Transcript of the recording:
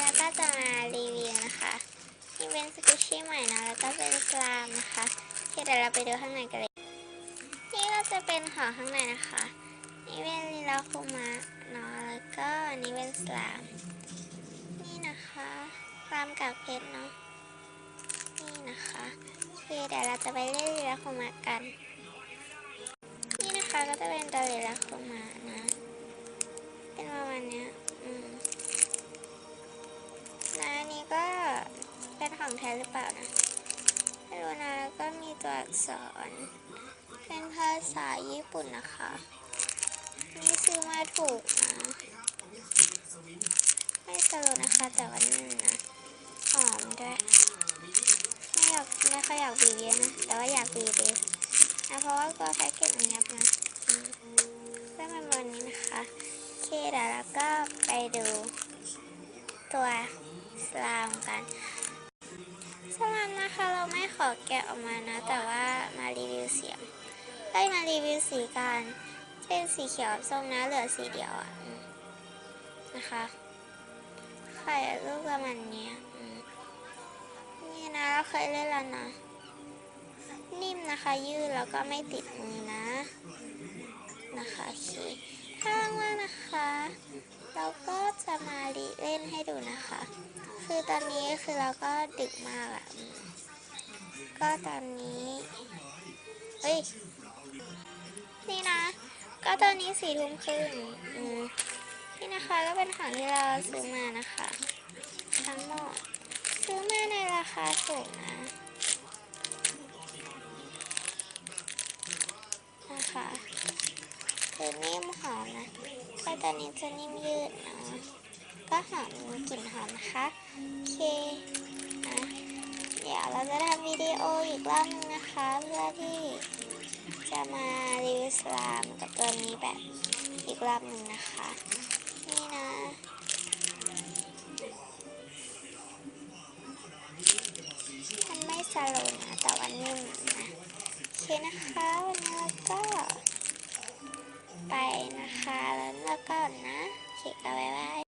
เราก็จะมารีวิวนะคะนี่เป็นสกุชชี่ใหม่นะแล้วก็เป็นสลามนะคะโอเคเดี๋ยวเราไปดูข้างในกันเลย นี่ก็จะเป็นของข้างในนะคะ นี่เป็นลีลาคุมะเนาะแล้วก็อันนี้เป็นสลาม นี่นะคะสลามกากเพชรเนาะนี่นะคะโอเคเดี๋ยวเราจะไปเล่นลีลาคุมะกัน นี่นะคะก็จะเป็นตัวลีลาคุมะนะ ท้หรือเปล่านะไม่รู้นะแล้วก็มีตัวอักษร เป็นภาษาญี่ปุ่นนะคะ นี่ซื้อมาถูกนะ ไม่สโลว์นะคะ แต่ว่านี่นะหอมด้วยไม่อยากไม่ค่อยอยากบีบเยอะนะ แต่ว่าอยากบีบเลยนะเพราะว่าตัวแพ็กเกจมันยับนะก็ป็นวันนี้นะคะโอเคเดี๋ยวเราก็ไปดูตัวสลามกัน นะคะเราไม่ขอแกะออกมานะ แต่ว่ามารีวิวเสียงได้มารีวิวสีกันเป็นสีเขียวส้มนะเหลือสีเดียวอะนะคะไข่ลูกประมาณนี้นี่นะเราเคยเล่นแล้วนะนิ่มนะคะ ยืดแล้วก็ไม่ติดมือนะ รีเล่นให้ดูนะคะ คือตอนนี้คือเราก็ดึกมากอะก็ตอนนี้ เฮ้ย นี่นะ ก็ตอนนี้สี่ทุ่มครึ่งนี่นะคะก็เป็นของที่เราซื้อมานะคะ ทั้งหมด ซื้อมาในราคาถูกนะนะคะคือนิ่มหอมนะก็ตอนนี้จะนิ่มยืดนะ ก็หอมมีกลิ่นหอมนะคะ โอเคนะเดี๋ยวเราจะทำวิดีโออีกรอบนึงนะคะ เพื่อที่จะมารีวิวสลามกับตัวนี้แบบอีกรอบหนึ่งนะคะ นี่นะมันไม่สโลนะ แต่ว่านิ่มนะโอเคนะคะ วันนี้เราก็ไปนะคะ แล้วก็นะโอเคก็บ๊ายบาย